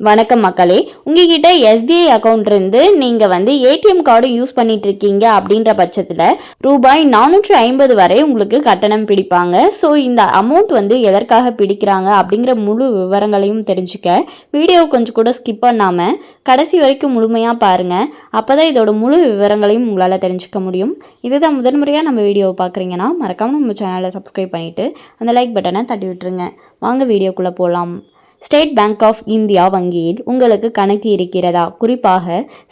வணக்கம் மக்களே. உங்ககிட்ட எஸ்பிஐ அக்கௌண்ட் இருந்து நீங்கள் வந்து ஏடிஎம் கார்டு யூஸ் பண்ணிட்டு இருக்கீங்க அப்படின்ற பட்சத்தில் ரூபாய் நானூற்று ஐம்பது வரை உங்களுக்கு கட்டணம் பிடிப்பாங்க. ஸோ இந்த அமௌண்ட் வந்து எதற்காக பிடிக்கிறாங்க அப்படிங்கிற முழு விவரங்களையும் தெரிஞ்சுக்க வீடியோ கொஞ்சம் கூட ஸ்கிப் பண்ணாமல் கடைசி வரைக்கும் முழுமையாக பாருங்கள் அப்போ தான் இதோட முழு விவரங்களையும் உங்களால் தெரிஞ்சுக்க முடியும். இதுதான் முதன்முறையாக நம்ம வீடியோவை பார்க்குறீங்கன்னா மறக்காமல் நம்ம சேனலை சப்ஸ்கிரைப் பண்ணிவிட்டு அந்த லைக் பட்டனை தட்டி விட்டுருங்க. வாங்க வீடியோக்குள்ளே போகலாம் ஸ்டேட் பேங்க் ஆஃப் இந்தியா வங்கியில் உங்களுக்கு கணக்கு இருக்கிறதா? குறிப்பாக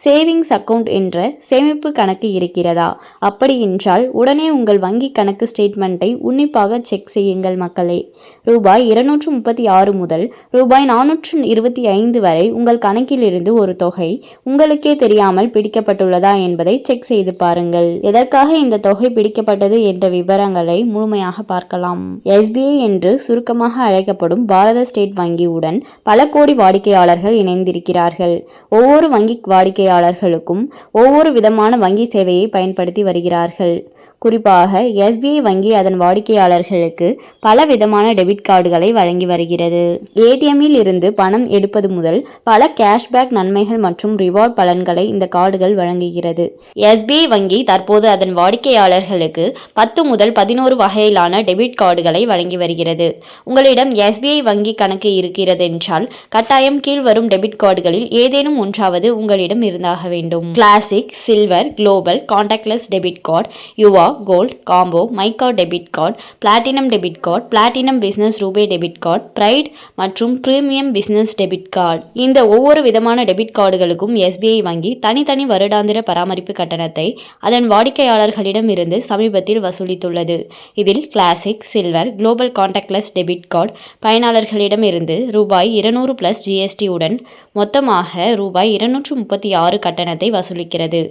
சேவிங்ஸ் அக்கவுண்ட் என்ற சேமிப்பு கணக்கு இருக்கிறதா? அப்படி என்றால் உடனே உங்கள் வங்கி கணக்கு ஸ்டேட்மெண்ட்டை உன்னிப்பாக செக் செய்யுங்கள் மக்களே. ரூபாய் இருநூற்று முப்பத்தி ஆறு முதல் ரூபாய் நானூற்று இருபத்தி ஐந்து வரை உங்கள் கணக்கிலிருந்து ஒரு தொகை உங்களுக்கே தெரியாமல் பிடிக்கப்பட்டுள்ளதா என்பதை செக் செய்து பாருங்கள். எதற்காக இந்த தொகை பிடிக்கப்பட்டது என்ற விவரங்களை முழுமையாக பார்க்கலாம். எஸ்பிஐ என்று சுருக்கமாக அழைக்கப்படும் பாரத ஸ்டேட் வங்கி உடன் பல கோடி வாடிக்கையாளர்கள் இணைந்திருக்கிறார்கள். ஒவ்வொரு வங்கி வாடிக்கையாளர்களுக்கும் ஒவ்வொரு விதமான வங்கி சேவையை பயன்படுத்தி வருகிறார்கள். குறிப்பாக எஸ்பிஐ வங்கி அதன் வாடிக்கையாளர்களுக்கு பல விதமான டெபிட் கார்டுகளை வழங்கி வருகிறது. ஏடிஎம்மில் இருந்து பணம் எடுப்பது முதல் பல கேஷ்பேக் நன்மைகள் மற்றும் ரிவார்ட் பலன்களை இந்த கார்டுகள் வழங்குகிறது. எஸ்பிஐ வங்கி தற்போது அதன் வாடிக்கையாளர்களுக்கு பத்து முதல் பதினோரு வகையிலான டெபிட் கார்டுகளை வழங்கி வருகிறது. உங்களிடம் எஸ்பிஐ வங்கி கணக்கு இருக்கிறது என்றால் கட்டாயம் கீழ் வரும் டெபிட் கார்டுகளில் ஏதேனும் ஒன்றாவது உங்களிடம் இருந்தாக வேண்டும். Classic silver global contactless debit card Yuva gold combo Myca debit card platinum debit card platinum business RuPay debit card pride மற்றும் பிரீமியம் பிசினஸ் டெபிட் கார்டு இந்த ஒவ்வொரு விதமான டெபிட் கார்டுகளுக்கும் எஸ்பிஐ வங்கி தனித்தனி வருடாந்திர பராமரிப்பு கட்டணத்தை அதன் வாடிக்கையாளர்களிடம் இருந்து சமீபத்தில் வசூலித்துள்ளது. இதில் classic silver global contactless debit card பயனாளர்களிடம் இருந்து ரூபாய் இருநூறு பிளஸ் ஜிஎஸ்டி உடன் மொத்தமாக ரூபாய் இருநூற்று முப்பத்தி ஆறு கட்டணத்தை வசூலிக்கிறது.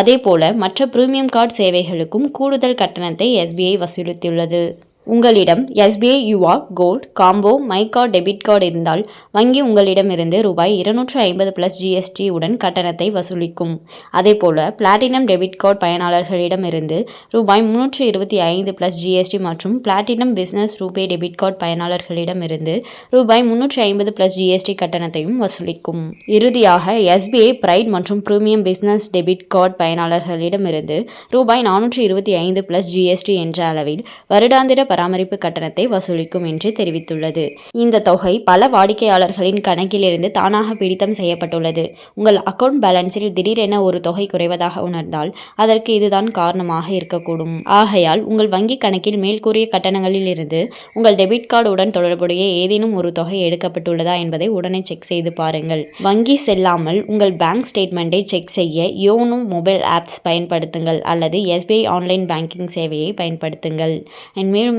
அதேபோல மற்ற பிரீமியம் கார்டு சேவைகளுக்கும் கூடுதல் கட்டணத்தை எஸ்பிஐ வசூலித்துள்ளது. உங்களிடம் SBI Yuva gold combo Myca debit card இருந்தால் வங்கி உங்களிடமிருந்து ரூபாய் இருநூற்று ஐம்பது பிளஸ் ஜிஎஸ்டி உடன் கட்டணத்தை வசூலிக்கும். அதேபோல பிளாட்டினம் டெபிட் கார்டு பயனாளர்களிடமிருந்து ரூபாய் முன்னூற்று இருபத்தி ஐந்து பிளஸ் ஜிஎஸ்டி மற்றும் platinum business RuPay debit card பயனாளர்களிடமிருந்து ரூபாய் முன்னூற்று ஐம்பது பிளஸ் ஜிஎஸ்டி கட்டணத்தையும் வசூலிக்கும். இறுதியாக எஸ்பிஐ பிரைட் மற்றும் பிரீமியம் பிஸ்னஸ் டெபிட் கார்டு பயனாளர்களிடமிருந்து ரூபாய் நானூற்று இருபத்தி ஐந்து பிளஸ் ஜிஎஸ்டி என்ற அளவில் வருடாந்திர பராமரிப்பு கட்டணத்தை வசூலிக்கும் என்று தெரிவித்துள்ளது. இந்த தொகை பல வாடிக்கையாளர்களின் கணக்கிலிருந்து தானாக பிடித்தம் செய்யப்பட்டுள்ளது. உங்கள் அக்கவுண்ட் பேலன்ஸில் திடீரென ஒரு தொகை குறைவதாக உணர்ந்தால் அதற்கு இதுதான் காரணமாக இருக்கக்கூடும். ஆகையால் உங்கள் வங்கி கணக்கில் மேல்கூறிய கட்டணங்களில் இருந்து உங்கள் டெபிட் கார்டுடன் தொடர்புடைய ஏதேனும் ஒரு தொகை எடுக்கப்பட்டுள்ளதா என்பதை உடனே செக் செய்து பாருங்கள். வங்கி செல்லாமல் உங்கள் பேங்க் ஸ்டேட்மெண்ட்டை செக் செய்ய யோனோ மொபைல் ஆப்ஸ் பயன்படுத்துங்கள் அல்லது எஸ்பிஐ ஆன்லைன் பேங்கிங் சேவையை பயன்படுத்துங்கள். அண்ட் மேலும்